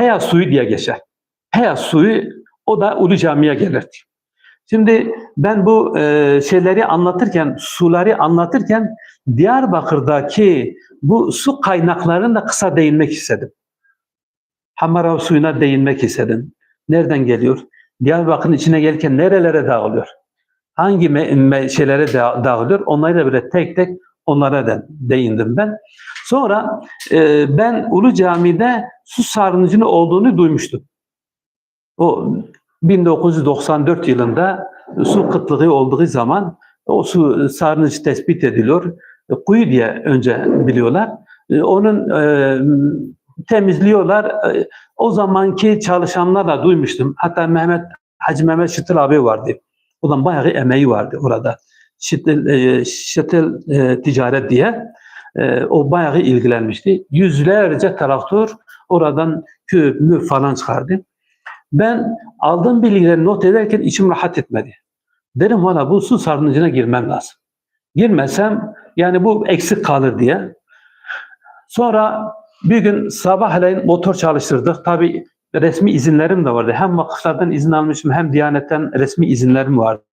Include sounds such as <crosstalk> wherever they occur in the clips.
Heya suyu diye geçer. Heya suyu o da Ulu Cami'ye gelirdi. Şimdi ben bu e, şeyleri anlatırken, suları anlatırken Diyarbakır'daki bu su kaynaklarına da kısa değinmek istedim. Hamara suyuna değinmek istedim. Nereden geliyor? Diyarbakır'ın içine gelirken nerelere dağılıyor? Hangi şeylere da- dağılıyor? Onları da böyle tek tek onlara da değindim ben. Sonra e, ben Ulu Cami'de su sarnıcının olduğunu duymuştum. O 1994 yılında su kıtlığı olduğu zaman o su sarnıcı tespit ediliyor. E, Kuyu diye önce biliyorlar. E, Onun e, temizliyorlar. E, O zamanki çalışanlarla duymuştum. Hatta Mehmet Hacı Mehmet Şıtıl abi vardı. O zaman bayağı emeği vardı orada. Şıtıl, Şıtıl e, Ticaret diye. E, o bayağı ilgilenmişti. Yüzlerce traktör oradan küp mü falan çıkardı. Ben aldığım bilgileri not ederken içim rahat etmedi. Dedim valla bu su sarnıcına girmem lazım. Girmesem yani bu eksik kalır diye. Sonra bir gün sabahleyin motor çalıştırdık. Tabii resmi izinlerim de vardı. Hem vakıflardan izin almışım hem Diyanet'ten resmi izinlerim vardı.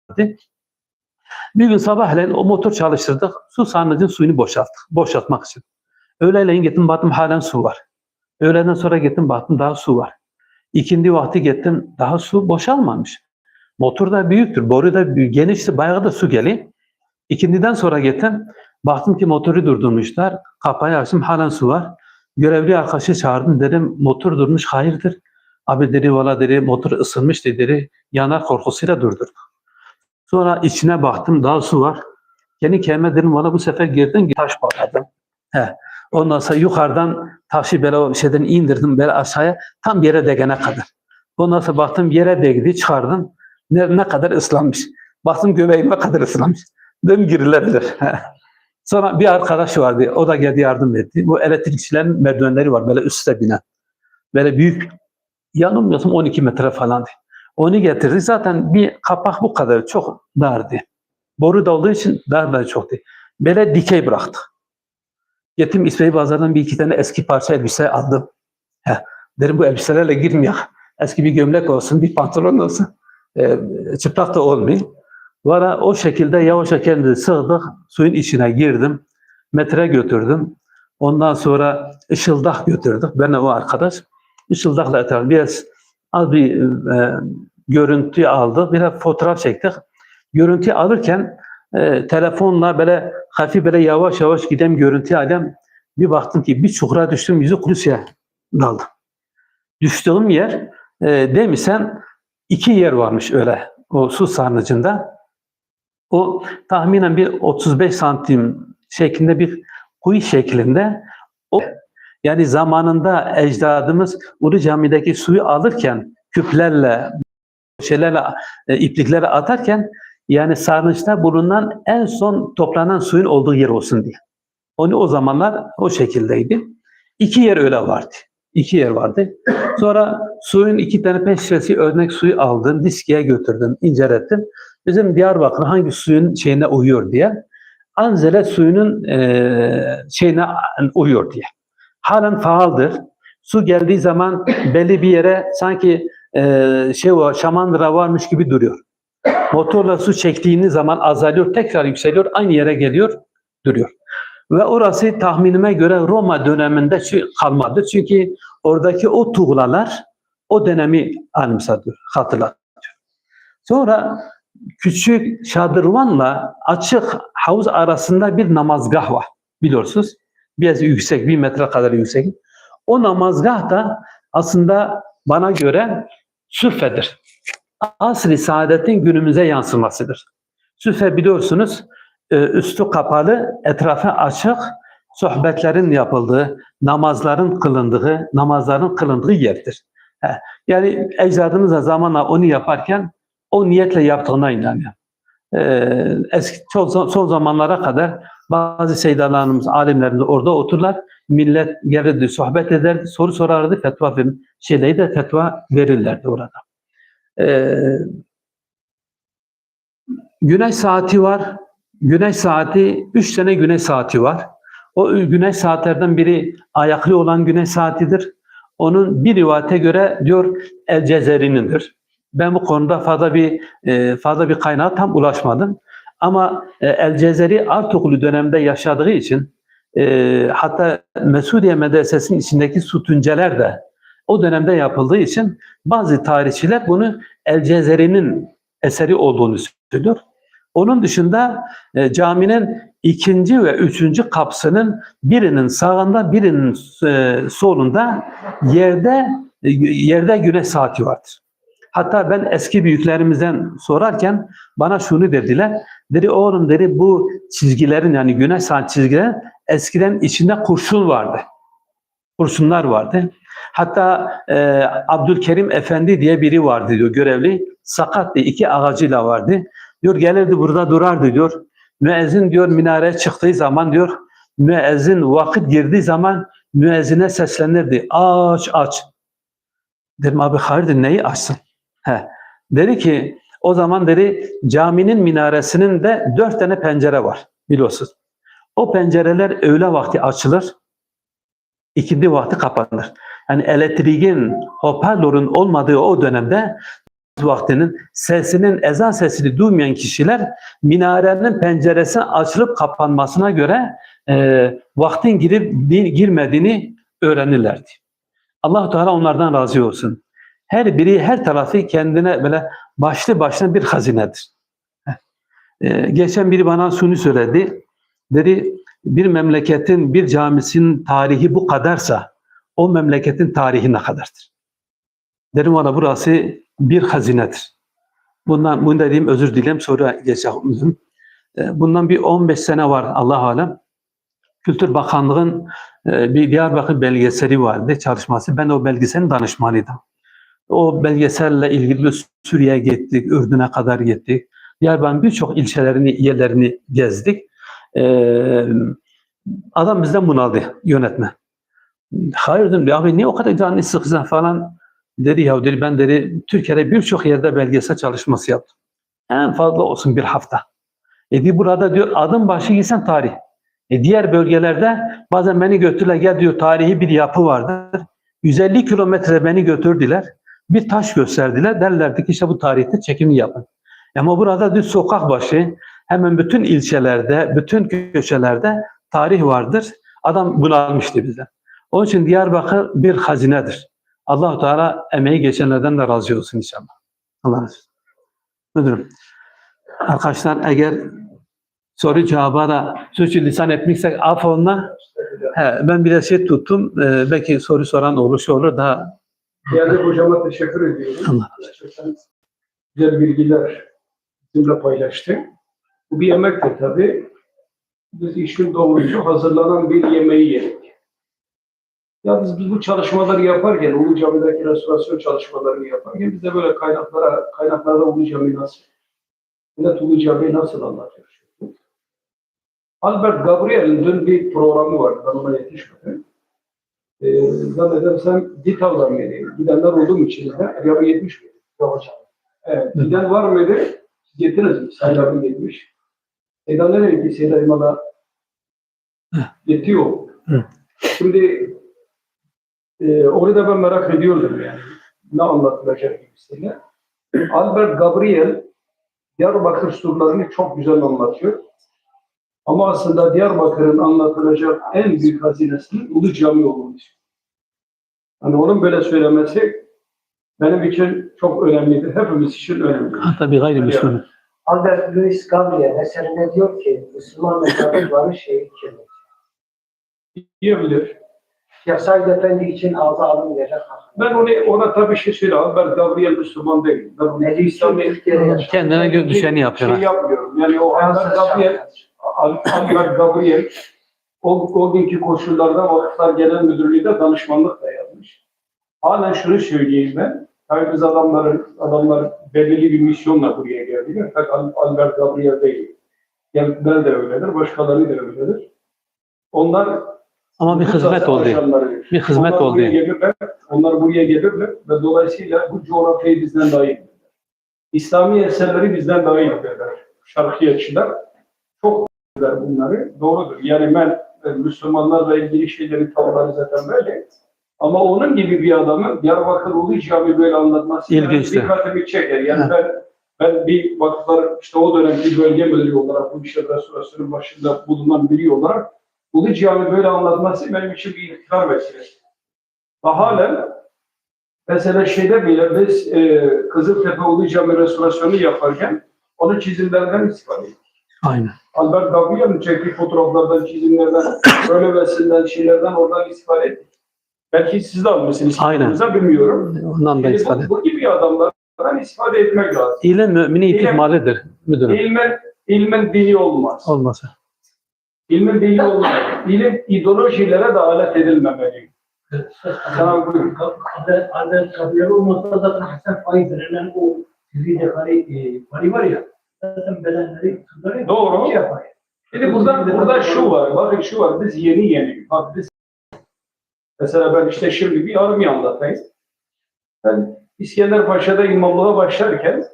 Bir gün sabahleyin o motor çalıştırdık. Su sarnıcın suyunu boşalttık. Boşaltmak için. Öğleleyin gittim baktım halen su var. Öğleden sonra gittim baktım daha su var. İkindi vakti gittim daha su boşalmamış. Motor da büyüktür. Boru da büyük, genişti. Bayağı da su geliyor. İkindiden sonra gittim. Baktım ki motoru durdurmuşlar. Kapağı açtım halen su var. Görevli arkadaşı çağırdım. Dedim motor durmuş hayırdır. Abi dedi valla dedi motor ısınmıştı dedi. Yanar korkusuyla durdurduk. Sonra içine baktım daha su var. Kendi kendime dedim valla bu sefer girdim taş bağladım. He. Ondan sonra yukarıdan taşı böyle o şeyden indirdim böyle aşağıya tam yere değene kadar. Ondan sonra baktım yere değdi çıkardım. Ne, ne kadar ıslanmış. Baktım göbeğime kadar ıslanmış. Dedim girilebilir. <laughs> Sonra bir arkadaş vardı. O da geldi yardım etti. Bu elektrikçilerin merdivenleri var böyle üstte binen. Böyle büyük. Yanılmıyorsam 12 metre falandı. Onu getirdi. Zaten bir kapak bu kadar çok dardı. Boru da olduğu için dar da çoktu. Böyle dikey bıraktı. Gittim İsmail Bazar'dan bir iki tane eski parça elbise aldım. Heh, dedim bu elbiselerle girmiyor. Eski bir gömlek olsun, bir pantolon olsun. Ee, çıplak da olmuyor. Valla o şekilde yavaşça kendimizi sığdık. Suyun içine girdim. Metre götürdüm. Ondan sonra ışıldak götürdük. Ben o arkadaş. Işıldakla etrafı biraz az bir e, görüntü aldık. Biraz fotoğraf çektik. Görüntü alırken e, telefonla böyle hafif böyle yavaş yavaş giden görüntü alem bir baktım ki bir çukura düştüm yüzü kulusuya daldım. Düştüğüm yer e, demişsen iki yer varmış öyle o su sarnıcında. O tahminen bir 35 santim şeklinde bir kuyu şeklinde o yani zamanında ecdadımız Ulu Cami'deki suyu alırken küplerle şeylerle e, ipliklerle atarken yani sarnıçta bulunan en son toplanan suyun olduğu yer olsun diye. Onu o zamanlar o şekildeydi. İki yer öyle vardı. İki yer vardı. Sonra suyun iki tane peş örnek suyu aldım, diskiye götürdüm, incelettim. Bizim Diyarbakır hangi suyun şeyine uyuyor diye. Anzele suyunun e, şeyine uyuyor diye. Halen faaldir. Su geldiği zaman belli bir yere sanki e, şey o şamandıra varmış gibi duruyor. Motorla su çektiğiniz zaman azalıyor, tekrar yükseliyor, aynı yere geliyor, duruyor. Ve orası tahminime göre Roma döneminde kalmadı. Çünkü oradaki o tuğlalar o dönemi anımsatıyor, hatırlatıyor. Sonra küçük şadırvanla açık havuz arasında bir namazgah var. Biliyorsunuz. Biraz yüksek, bir metre kadar yüksek. O namazgah da aslında bana göre süffedir. Asr-ı saadetin günümüze yansımasıdır. Süffe biliyorsunuz e, üstü kapalı, etrafı açık, sohbetlerin yapıldığı, namazların kılındığı, namazların kılındığı yerdir. Yani ecdadımız da zamanla onu yaparken o niyetle yaptığına inanıyor. Ee, eski son zamanlara kadar bazı seydalarımız, alimlerimiz orada otururlar. Millet gelirdi, sohbet ederdi, soru sorardı, fetva verir. Şeyleri de fetva verirlerdi orada. Ee, güneş saati var. Güneş saati, üç tane güneş saati var. O güneş saatlerden biri ayaklı olan güneş saatidir. onun bir rivayete göre diyor El Cezeri'nindir. Ben bu konuda fazla bir e, fazla bir kaynağa tam ulaşmadım. Ama e, El Cezeri Artuklu dönemde yaşadığı için e, hatta Mesudiye Medresesi'nin içindeki sütunceler de o dönemde yapıldığı için bazı tarihçiler bunu El Cezeri'nin eseri olduğunu söylüyor. Onun dışında e, caminin ikinci ve üçüncü kapsının birinin sağında birinin e, solunda yerde e, yerde güneş saati vardır. Hatta ben eski büyüklerimizden sorarken bana şunu dediler. Dedi oğlum dedi bu çizgilerin yani güneş saat çizgilerin eskiden içinde kurşun vardı. Kurşunlar vardı. Hatta e, Abdülkerim Efendi diye biri vardı diyor görevli. Sakat diye iki ağacıyla vardı. Diyor gelirdi burada durardı diyor. Müezzin diyor minareye çıktığı zaman diyor müezzin vakit girdiği zaman müezzine seslenirdi. Aç aç. Dedim abi hayırdır neyi açsın? He. Dedi ki o zaman dedi caminin minaresinin de dört tane pencere var biliyorsunuz. O pencereler öğle vakti açılır, ikindi vakti kapanır. Yani elektriğin, hoparlörün olmadığı o dönemde vaktinin sesinin, ezan sesini duymayan kişiler minarenin penceresinin açılıp kapanmasına göre e, vaktin girip girmediğini öğrenirlerdi. allah Teala onlardan razı olsun. Her biri, her tarafı kendine böyle başlı başına bir hazinedir. E, geçen biri bana şunu söyledi. Dedi bir memleketin, bir camisinin tarihi bu kadarsa o memleketin tarihi ne kadardır? Dedim ona burası bir hazinedir. Bundan bunu dediğim özür dilerim sonra geçelim. Bundan bir 15 sene var Allah alem. Kültür Bakanlığı'nın e, bir Diyarbakır belgeseli vardı çalışması. Ben o belgeselin danışmanıydım. O belgeselle ilgili Suriye'ye gittik, Ürdün'e kadar gittik. Diyarbakır'ın birçok ilçelerini, yerlerini gezdik. Ee, adam bizden bunaldı yönetme. Hayır dedim abi niye o kadar canını sıkıcan falan dedi ya dedi ben dedi Türkiye'de birçok yerde belgesel çalışması yaptım. En fazla olsun bir hafta. E burada diyor adım başı gitsen tarih. E diğer bölgelerde bazen beni götürürler gel diyor tarihi bir yapı vardır. 150 kilometre beni götürdüler. Bir taş gösterdiler. Derlerdi ki işte bu tarihte çekimi yapın. Ama burada diyor sokak başı hemen bütün ilçelerde, bütün köşelerde tarih vardır. Adam bunu almıştı bize. Onun için Diyarbakır bir hazinedir. allah Teala emeği geçenlerden de razı olsun inşallah. Allah razı olsun. Müdürüm, arkadaşlar eğer soru cevaba da suçu lisan etmişsek affonla he, ben biraz şey tuttum. Ee, belki soru soran olur, şey olur daha Değerli hocama teşekkür ediyorum. Allah Gerçekten güzel bilgiler bizimle paylaştı. Bu bir yemektir tabii. Biz işin doğrusu hazırlanan bir yemeği yedik. Yalnız biz bu çalışmaları yaparken, Ulu Cami'deki restorasyon çalışmalarını yaparken biz de böyle kaynaklara, kaynaklarda Ulu Cami nasıl, millet Ulu Cami'yi nasıl anlatıyor? Albert Gabriel'in dün bir programı vardı, ben ona yetişmedim. Ee, zannedersem Ditav'dan mıydı? Gidenler oldu mu içinizde? Ya bu 70 mi? Yok hocam. Evet, giden var mıydı? Siz gittiniz mi? Sayın abim gitmiş. Seydan nereye gitti? Gitti o. Hı. Şimdi e, onu da ben merak ediyordum yani. Ne anlatılacak gibisiyle. Albert Gabriel Diyarbakır surlarını çok güzel anlatıyor. Ama aslında Diyarbakır'ın anlatılacak en büyük hazinesinin Ulu Cami düşünüyorum. Hani onun böyle söylemesi benim için çok önemlidir. Hepimiz için önemli. hatta bir gayrimüslim. Albert Louis Gabriel eserinde diyor ki Müslüman mezarlıkları şehit kimdir? Diyebilir. Ya Said Efendi için ağza alınmayacak hak. Ben onu, ona tabii şey söyleyeyim. Albert Gabriel Müslüman değil. Ben onu Meclisi İslami. Kendine göre düşeni yapıyor. şey yapmıyorum. Yani o Fransız Gabriel Albert Gabriel o, o günkü koşullarda Vakıflar Genel Müdürlüğü'de danışmanlık da yapmış. Halen şunu söyleyeyim ben. Tabii biz adamların, adamlar belirli bir misyonla buraya geldiler. Fakat Al- Albert Gabriel değil. Geldiler de öyledir, başkaları da öyledir. Onlar Ama bir hizmet oldu. Bir hizmet onlar oldu. Buraya gelirler, onlar buraya gelirler ve dolayısıyla bu coğrafyayı bizden daha iyi bilirler. İslami eserleri bizden daha iyi bilirler. Şarkiyatçılar çok bilirler bunları. Doğrudur. Yani ben e, Müslümanlarla ilgili şeyleri tavırları zaten böyle. Ama onun gibi bir adamın Diyarbakır Ulu Cami böyle anlatması İlginçti. benim dikkatimi çeker. Yani ben ben bir vakıflar işte o dönemki bölge müdürü olarak bu işe restorasyonun başında bulunan biri olarak Ulu Cami böyle anlatması benim için bir iftihar vesilesi. Ve halen mesela şeyde bile biz e, Kızıltepe Ulu Cami restorasyonu yaparken onun çizimlerinden istifade ettik. Aynen. Albert Gabriel'in çektiği fotoğraflardan, çizimlerden, <coughs> böyle vesilelerden, şeylerden oradan istifade ettik. Belki siz de almışsınız. Aynen. bilmiyorum. Ondan da istifade. bu, bu gibi adamlardan istifade etmek lazım. İlim mümini ihtimalidir müdürüm. İlmin, ilmin dini olmaz. Olmasa. İlmin dini olmaz. İlim ideolojilere de alet edilmemeli. Sana buyurun. Adet, adet kabileri olmasa zaten Hasan faiz denilen o sizi de pari var ya zaten bedenleri kızları Doğru. şey. Şimdi burada, burada şu var, bakın şu var, biz yeni yeni, bak biz, mesela ben işte şimdi bir army anlatayım. Ben İskender Paşa'da imamlığa başlarken,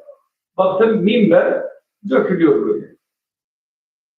baktım minber dökülüyor böyle.